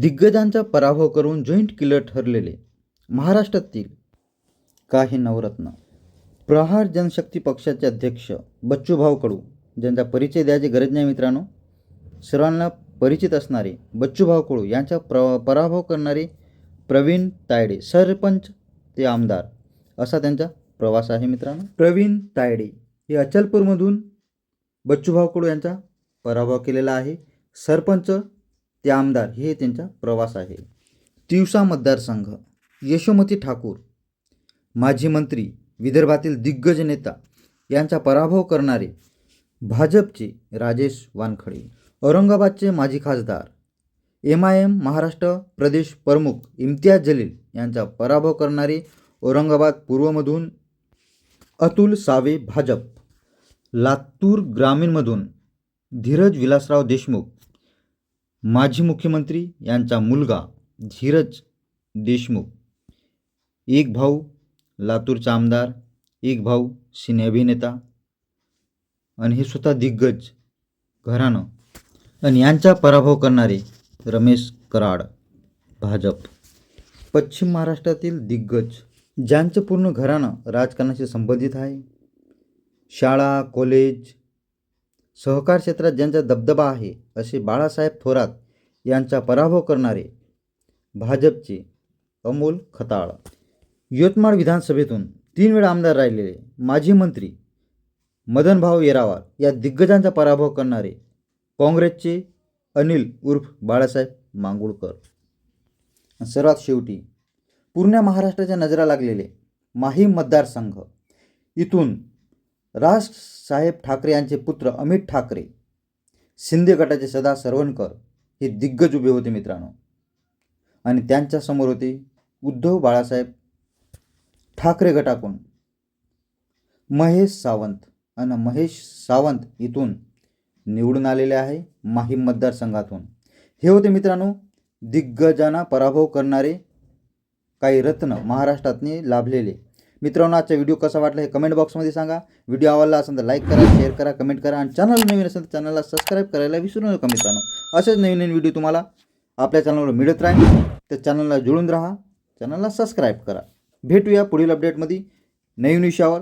दिग्गजांचा पराभव करून joint killer ठरलेले महाराष्ट्रातील काही नवरत्न. प्रहार जनशक्ती पक्षाचे अध्यक्ष बच्चूभाऊ कडू. ज्यांचा परिचय द्यायची गरज नाही मित्रांनो. सर्वांना परिचित असणारे बच्चूभाऊ कडू यांचा प्र पराभव करणारे प्रवीण तायडे सरपंच ते आमदार. असा त्यांचा प्रवास आहे मित्रांनो. प्रवीण तायडे हे अचलपूरमधून बच्चूभाऊ कडू यांचा पराभव केलेला आहे. सरपंच ते आमदार हे त्यांचा प्रवास आहे. तिवसा मतदारसंघ यशोमती ठाकूर माजी मंत्री विदर्भातील दिग्गज नेता यांचा पराभव करणारे भाजपचे राजेश वानखडे औरंगाबादचे माजी खासदार एम आय एम महाराष्ट्र प्रदेश प्रमुख इम्तियाज जलील यांचा पराभव करणारे औरंगाबाद पूर्वमधून अतुल सावे भाजप लातूर ग्रामीणमधून धीरज विलासराव देशमुख माजी मुख्यमंत्री यांचा मुलगा धीरज देशमुख एक भाऊ लातूरचा आमदार एक भाऊ सिने अभिनेता आणि हे स्वतः दिग्गज घराणं. आणि यांचा पराभव करणारे रमेश कराड भाजप. पश्चिम महाराष्ट्रातील दिग्गज ज्यांचं पूर्ण घराणं राजकारणाशी संबंधित आहे. शाळा कॉलेज सहकार क्षेत्रात ज्यांचा दबदबा आहे असे बाळासाहेब थोरात यांचा पराभव करणारे भाजपचे अमोल खताळ. यवतमाळ विधानसभेतून तीन वेळा आमदार राहिलेले माजी मंत्री मदनभाऊ येरावार. या दिग्गजांचा पराभव करणारे काँग्रेसचे अनिल उर्फ बाळासाहेब मांगुळकर. सर्वात शेवटी पूर्ण महाराष्ट्राच्या नजरा लागलेले माहीम मतदारसंघ. इथून राजसाहेब ठाकरे यांचे पुत्र अमित ठाकरे शिंदे गटाचे सदा सरवणकर हे दिग्गज उभे होते मित्रांनो. आणि त्यांच्यासमोर होते उद्धव बाळासाहेब ठाकरे गटाकडून महेश सावंत. आणि महेश सावंत इथून निवडून आलेले आहे माहीम मतदारसंघातून हे होते मित्रांनो दिग्गजांना पराभव करणारे काही रत्न महाराष्ट्रातने लाभलेले. मित्रांनो आजचा व्हिडिओ कसा वाटला हे कमेंट बॉक्समध्ये सांगा. व्हिडिओ आवडला असेल तर लाईक करा शेअर करा कमेंट करा आणि चॅनल नवीन असेल तर चॅनलला सबस्क्राईब करायला विसरू नका मित्रांनो. असेच नवीन नवीन व्हिडिओ तुम्हाला आपल्या चॅनलवर मिळत राहील. तर चॅनलला जुळून राहा चॅनलला सबस्क्राईब करा. भेटूया पुढील अपडेटमध्ये नवीन विषयावर.